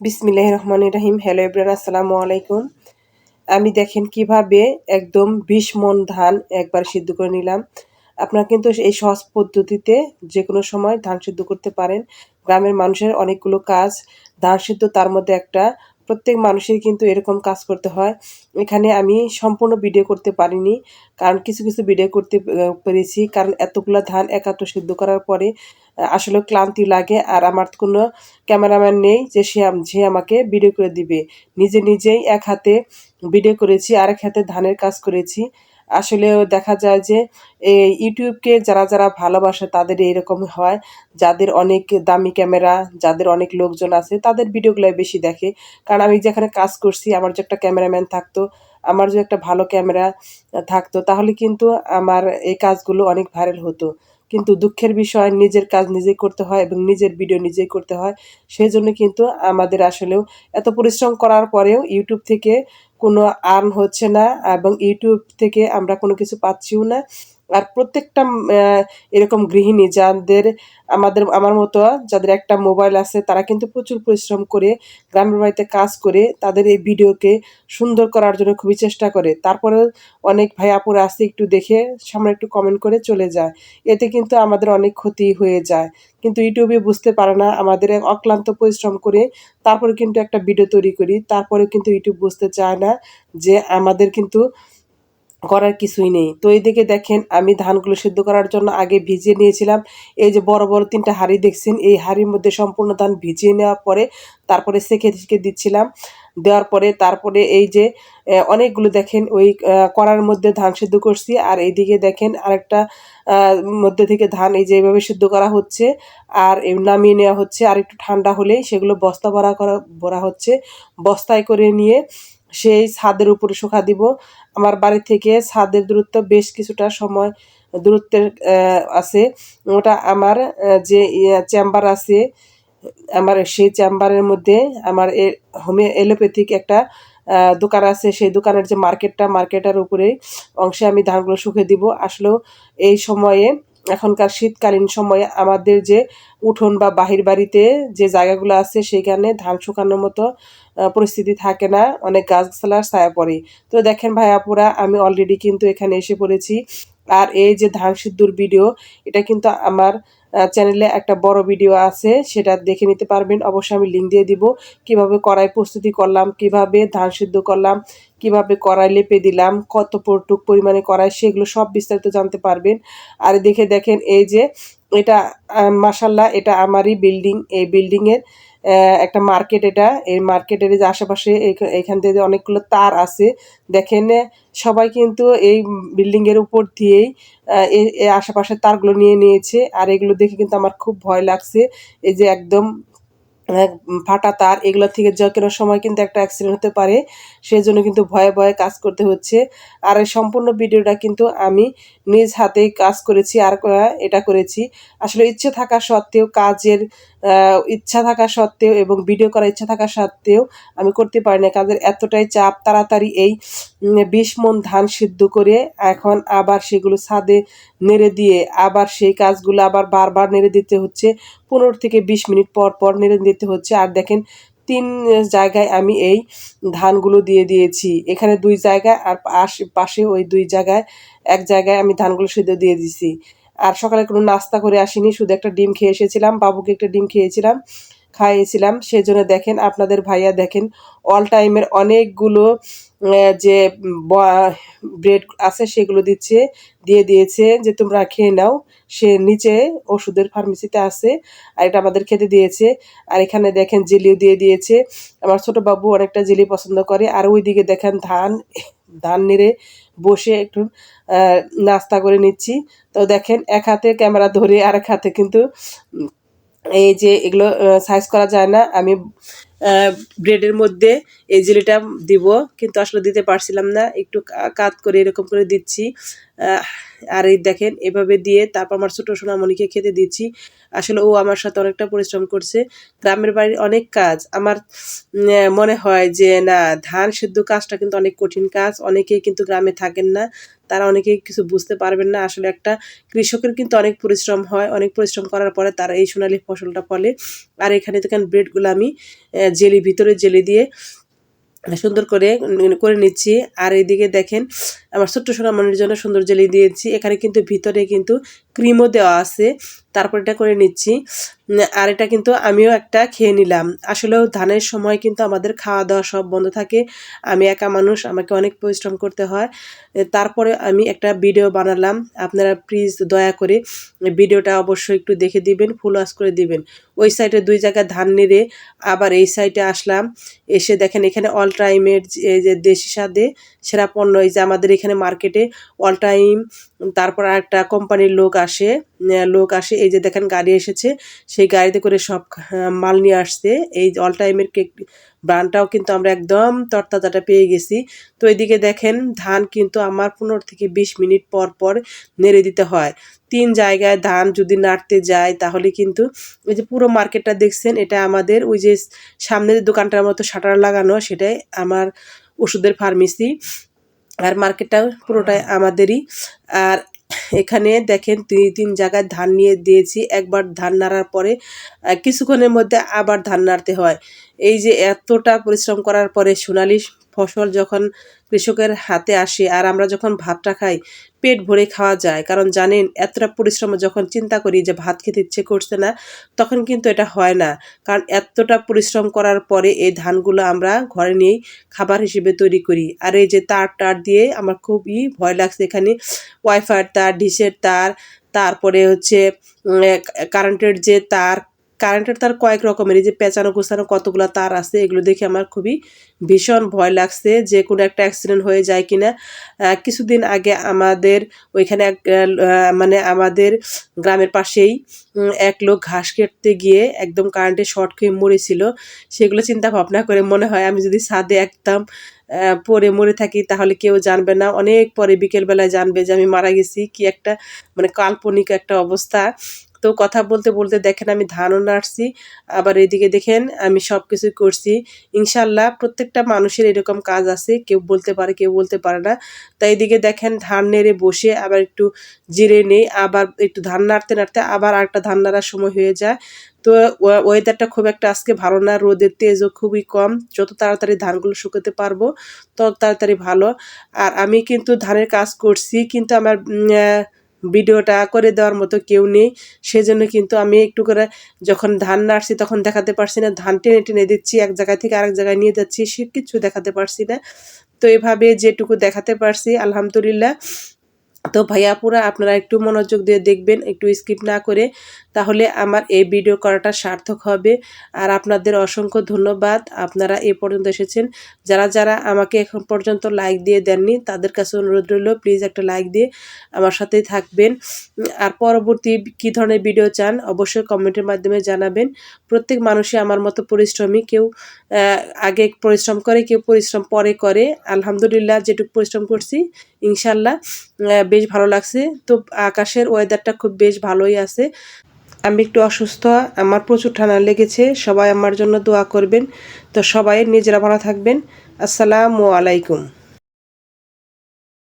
বিসমিল্লাহ রহমান রাহিম হ্যালো ইব্রান আসসালামু আলাইকুম। আমি দেখেন কীভাবে একদম বিশ মন ধান একবার সিদ্ধ করে নিলাম। আপনারা কিন্তু এই সহজ পদ্ধতিতে যে কোনো সময় ধান সিদ্ধ করতে পারেন। গ্রামের মানুষের অনেকগুলো কাজ, ধান সিদ্ধ তার মধ্যে একটা প্রত্যেক মানুষের কিন্তু এরকম কাজ করতে হয়। এখানে আমি সম্পূর্ণ ভিডিও করতে পারিনি, কারণ কিছু কিছু ভিডিও করতে পেরেছি। কারণ এতগুলো ধান একাত্র সিদ্ধ করার পরে আসলে ক্লান্তি লাগে আর আমার কোনো ক্যামেরাম্যান নেই যে সে যে আমাকে ভিডিও করে দিবে। নিজে নিজেই এক হাতে ভিডিও করেছি আর এক হাতে ধানের কাজ করেছি। আসলেও দেখা যায় যে ইউটিউবকে যারা যারা ভালোবাসে তাদের এইরকম হয়। যাদের অনেক দামি ক্যামেরা, যাদের অনেক লোকজন আছে, তাদের ভিডিওগুলো বেশি দেখে। কারণ আমি যেখানে কাজ করছি, আমার যে একটা ক্যামেরাম্যান থাকতো, আমার যে একটা ভালো ক্যামেরা থাকতো, তাহলে কিন্তু আমার এই কাজগুলো অনেক ভাইরাল হতো। কিন্তু দুঃখের বিষয়, নিজের কাজ নিজেই করতে হয় এবং নিজের ভিডিও নিজেই করতে হয়। সেই জন্য কিন্তু আমাদের আসলেও এত পরিশ্রম করার পরেও ইউটিউব থেকে কোনো আর্ন হচ্ছে না এবং ইউটিউব থেকে আমরা কোনো কিছু পাচ্ছিও না। আর প্রত্যেকটা এরকম গৃহিণী যাদের আমাদের, আমার মতো যাদের একটা মোবাইল আছে, তারা কিন্তু প্রচুর পরিশ্রম করে গ্রামের বাড়িতে কাজ করে তাদের এই ভিডিওকে সুন্দর করার জন্য খুবই চেষ্টা করে। তারপরে অনেক ভাই আপুরা আসে একটু দেখে সামনে একটু কমেন্ট করে চলে যায়। এতে কিন্তু আমাদের অনেক ক্ষতি হয়ে যায়। কিন্তু ইউটিউবে বুঝতে পারে না, আমাদের অক্লান্ত পরিশ্রম করে তারপরে কিন্তু একটা ভিডিও তৈরি করি। তারপরে কিন্তু ইউটিউব বুঝতে চায় না যে আমাদের কিন্তু করার কিছুই নেই। তো এইদিকে দেখেন, আমি ধানগুলো সিদ্ধ করার জন্য আগে ভিজিয়ে নিয়েছিলাম। এই যে বড় বড় তিনটা হাঁড়ি দেখছেন, এই হাঁড়ির মধ্যে সম্পূর্ণ ধান ভিজিয়ে নেওয়ার পরে তারপরে সেঁকে সেঁকে দিচ্ছিলাম। দেওয়ার পরে তারপরে এই যে অনেকগুলো দেখেন, ওই কড়ার মধ্যে ধান সিদ্ধ করছি। আর এইদিকে দেখেন, আরেকটা মধ্যে থেকে ধান এই যে এইভাবে সিদ্ধ করা হচ্ছে। আর নামিয়ে নেওয়া হচ্ছে। আর একটু ঠান্ডা হলেই সেগুলো বস্তা ভরা করা, ভরা হচ্ছে। বস্তায় করে নিয়ে সেই ছাদের উপরে শুকা দিব। আমার বাড়ি থেকে ছাদের দূরত্ব বেশ কিছুটা সময় দূরত্বের আছে। ওটা আমার যে চেম্বার আছে, আমার সেই চেম্বারের মধ্যে আমার হোমিও, এলোপ্যাথিক একটা দোকান আছে। সেই দোকানের যে মার্কেটটা, মার্কেটের উপরে অংশে আমি ধানগুলো শুকিয়ে দিব। আসলেও এই সময়ে এখনকার শীতকালীন সময়ে আমাদের যে উঠোন বা বাহির বাড়িতে যে জায়গাগুলো আছে সেইখানে ধান শুকানোর মতো পরিস্থিতি থাকে না। অনেক গাছগাছালার ছায়া পড়ে। তো দেখেন ভাইয়াপুরা আমি অলরেডি কিন্তু এখানে এসে পড়েছি। আর এই যে ধান সিদ্ধুর ভিডিও এটা কিন্তু আমার চ্যানেলে একটা বড় ভিডিও আছে, সেটা দেখে নিতে পারবেন। অবশ্যই আমি লিঙ্ক দিয়ে দিব। কীভাবে কড়াই প্রস্তুতি করলাম, কীভাবে ধান সিদ্ধ করলাম, কীভাবে কড়াই লেপে দিলাম, কত পটুক পরিমাণে কড়াই, সেগুলো সব বিস্তারিত জানতে পারবেন। আর দেখে দেখেন, এই যে এটা মাসাল্লাহ এটা আমারই বিল্ডিং এই বিল্ডিংয়ের একটা মার্কেট এটা। এই মার্কেটের যে আশেপাশে এখান থেকে অনেকগুলো তার আছে, দেখেন, সবাই কিন্তু এই বিল্ডিংয়ের উপর দিয়েই এই আশেপাশের তারগুলো নিয়ে নিয়েছে। আর এগুলো দেখে কিন্তু আমার খুব ভয় লাগছে। এই যে একদম ফাটা তার, এগুলো থেকে কোনো সময় কিন্তু একটা অ্যাক্সিডেন্ট হতে পারে সেই জন্য কিন্তু ভয়ে ভয়ে কাজ করতে হচ্ছে। আর এই সম্পূর্ণ ভিডিওটা কিন্তু আমি নিজ হাতেই কাজ করেছি, আর এটা করেছি। আসলে ইচ্ছে থাকা সত্ত্বেও কাজের ইচ্ছা থাকা সত্ত্বেও এবং ভিডিও করার ইচ্ছা থাকা সত্ত্বেও আমি করতে পারি না কাজের এতটাই চাপ, তাড়াতাড়ি এই বিশ মন ধান সিদ্ধ করে এখন আবার সেগুলো ছাদে নেড়ে দিয়ে আবার সেই কাজগুলো আবার বারবার নেড়ে দিতে হচ্ছে। পনেরো থেকে বিশ মিনিট পর পর নেড়ে দিতে হচ্ছে। আর দেখেন, তিন জায়গায় আমি এই ধানগুলো দিয়ে দিয়েছি। এখানে দুই জায়গায় আর পাশে ওই দুই জায়গায়, এক জায়গায় আমি ধানগুলো সিদ্ধ দিয়ে দিছি। আর সকালে কোনো নাস্তা করে আসিনি, শুধু একটা ডিম খেয়ে এসেছিলাম, বাবুকে একটা ডিম খেয়েছিলাম, খাইয়েছিলাম। সেজন্য দেখেন, আপনাদের ভাইয়া দেখেন অল টাইমের অনেকগুলো যে ব্রেড আছে সেগুলো দিচ্ছে, দিয়ে দিয়েছে যে, তোমরা খেয়ে নাও। সে নিচে ওষুধের ফার্মেসিতে আছে, আর এটা আমাদের খেতে দিয়েছে। আর এখানে দেখেন, জেলিও দিয়ে দিয়েছে। আমার ছোট বাবু অনেকটা জেলি পছন্দ করে। আর ওইদিকে দেখেন, ধান ধান নেড়ে বসে একটু নাস্তা করে নিচ্ছি। তো দেখেন, এক হাতে ক্যামেরা ধরে আর এক হাতে কিন্তু এই যে এগুলো সাইজ করা যায় না। আমি ব্রেডের মধ্যে এই জেলিটা দিব, কিন্তু আসলে দিতে পারছিলাম না। একটু কাত করে এরকম করে দিচ্ছি। আর এই দেখেন, এভাবে দিয়ে তারপর আমার ছোটো সোনামণিকে খেতে দিচ্ছি। আসলে ও আমার সাথে অনেকটা পরিশ্রম করছে। গ্রামের বাড়ির অনেক কাজ। আমার মনে হয় যে না, ধান সিদ্ধ কাজটা কিন্তু অনেক কঠিন কাজ। অনেকেই কিন্তু গ্রামে থাকেন না। তারা অনেকেই কিছু বুঝতে পারবেন না। আসলে একটা কৃষকের কিন্তু অনেক পরিশ্রম হয়। অনেক পরিশ্রম করার পরে তারা এই সোনালি ফসলটা ফলে। আর এখানে দেখেন ব্রেডগুলো আমি জেলি, ভিতরে জেলি দিয়ে সুন্দর করে করে নিচ্ছি। আর এইদিকে দেখেন, আমার ছোট্ট সোনামণির জন্য সুন্দর জেলি দিয়েছি। এখানে কিন্তু ভিতরে কিন্তু ক্রিমও দেওয়া আছে। তারপর এটা করে নিচ্ছি। আর এটা কিন্তু আমিও একটা খেয়ে নিলাম। আসলেও ধানের সময় কিন্তু আমাদের খাওয়া দাওয়া সব বন্ধ থাকে। আমি একা মানুষ, আমাকে অনেক পরিশ্রম করতে হয়। তারপরে আমি একটা ভিডিও বানালাম। আপনারা প্লিজ দয়া করে ভিডিওটা অবশ্যই একটু দেখে দিবেন ফুল ওয়াশ করে দিবেন। ওই সাইডে দুই জায়গায় ধান নেড়ে আবার এই সাইডে আসলাম। এসে দেখেন এখানে অল টাইমের যে দেশি স্বাদে সেরা পণ্য, এই যে আমাদের এখানে মার্কেটে অল টাইম তারপর একটা কোম্পানির লোক আসে। লোক আসে। এই যে দেখেন গাড়ি এসেছে। সেই গাড়িতে করে সব মাল নিয়ে আসছে। এই অল টাইমের কেক ব্রান্ডটাও কিন্তু আমরা একদম তরতাজাটা পেয়ে গেছি। তো এদিকে দেখেন, ধান কিন্তু আমার পনেরো থেকে বিশ মিনিট পর পর নেড়ে দিতে হয়। তিন জায়গায় ধান যদি নাড়তে যায়, তাহলে কিন্তু ওই যে পুরো মার্কেটটা দেখছেন, এটা আমাদের ওই যে সামনের দোকানটার মতো শাটার লাগানো, সেটাই আমার ওষুধের ফার্মেসি আর মার্কেটটা পুরোটাই আমাদেরই। আর এখানে দেখেন দুই তিন জায়গায় ধান নিয়ে দিয়েছি। একবার ধান নাড়ার পরে কিছুক্ষণের মধ্যে আবার ধান নাড়তে হয়। এই যে এতটা পরিশ্রম করার পরে সোনালি ফসল যখন কৃষকের হাতে আসে আর আমরা যখন ভাতটা খাই, পেট ভরে খাওয়া যায়। কারণ জানেন, এতটা পরিশ্রম যখন চিন্তা করি যে ভাত খেতে ইচ্ছে করছে না, তখন কিন্তু এটা হয় না। কারণ এতটা পরিশ্রম করার পরে এই ধানগুলো আমরা ঘরে নিয়েই খাবার হিসেবে তৈরি করি। আর এই যে তার টার দিয়ে আমার খুবই ভয় লাগছে এখানে। ওয়াইফাইয়ের তার ডিশের তার, তারপরে হচ্ছে কারেন্টের যে তার কারেন্টের তার কয়েক রকমের, এই যে পেঁচানো গোছানো কতগুলো তার আছে, এগুলো দেখে আমার খুবই ভীষণ ভয় লাগছে যে কোনো একটা অ্যাক্সিডেন্ট হয়ে যায় কিনা। কিছুদিন আগে আমাদের ওইখানে এক মানে আমাদের গ্রামের পাশেই এক লোক ঘাস কেটতে গিয়ে একদম কারেন্টে শর্ট খেয়ে মরেছিল। সেগুলো চিন্তা ভাবনা করে মনে হয় আমি যদি ছাদে একদম পরে মরে থাকি তাহলে কেউ জানবে না। অনেক পরে বিকেলবেলায় জানবে যে আমি মারা গেছি, কি একটা মানে কাল্পনিক একটা অবস্থা। তো কথা বলতে বলতে দেখেন আমি ধানও নাড়ছি, আবার এদিকে দেখেন আমি সব কিছু করছি। ইনশাল্লাহ প্রত্যেকটা মানুষের এরকম কাজ আছে, কেউ বলতে পারে, কেউ বলতে পারে না। তাই এদিকে দেখেন ধান নেড়ে বসে আবার একটু জিরে নেই, আবার একটু ধান নাড়তে নাড়তে আবার আরেকটা ধান নাড়ার সময় হয়ে যায়। তো ওয়েদারটা খুব একটা আজকে ভালো না, রোদের তেজও খুবই কম, যত তাড়াতাড়ি ধানগুলো শুকোতে পারব, তত তাড়াতাড়ি ভালো। আর আমি কিন্তু ধানের কাজ করছি, কিন্তু আমার ভিডিওটা করে দেওয়ার মতো কেউ নেই। সেজন্য কিন্তু আমি একটু করে যখন ধান নাড়ছি তখন দেখাতে পারছি না। ধান টেনে টেনে দিচ্ছি, এক জায়গা থেকে আরেক জায়গায় নিয়ে যাচ্ছি, সে কিছু দেখাতে পারছি না। তো এভাবে যেটুকু দেখাতে পারছি, আলহামদুলিল্লাহ। তো ভাইয়া ভাইয়াপুরা আপনারা একটু মনোযোগ দিয়ে দেখবেন, একটু স্কিপ না করে, তাহলে আমার এই ভিডিও করাটা সার্থক হবে। আর আপনাদের অসংখ্য ধন্যবাদ, আপনারা এ পর্যন্ত এসেছেন। যারা যারা আমাকে এখন পর্যন্ত লাইক দিয়ে দেননি, তাদের কাছে অনুরোধ রইল প্লিজ একটা লাইক দিয়ে আমার সাথেই থাকবেন। আর পরবর্তী কী ধরনের ভিডিও চান, অবশ্যই কমেন্টের মাধ্যমে জানাবেন। প্রত্যেক মানুষই আমার মতো পরিশ্রমী, কেউ আগে পরিশ্রম করে, কেউ পরিশ্রম পরে করে। আলহামদুলিল্লাহ, যেটুকু পরিশ্রম করছি ইনশাল্লাহ বেশ ভালো লাগছে। তো আকাশের ওয়েদারটা খুব বেশ ভালোই আছে। আমি একটু অসুস্থ, আমার প্রচুর ঠান্ডা লেগেছে, সবাই আমার জন্য দোয়া করবেন। তো সবাই নিজেরা ভালো থাকবেন। আসসালামু আলাইকুম।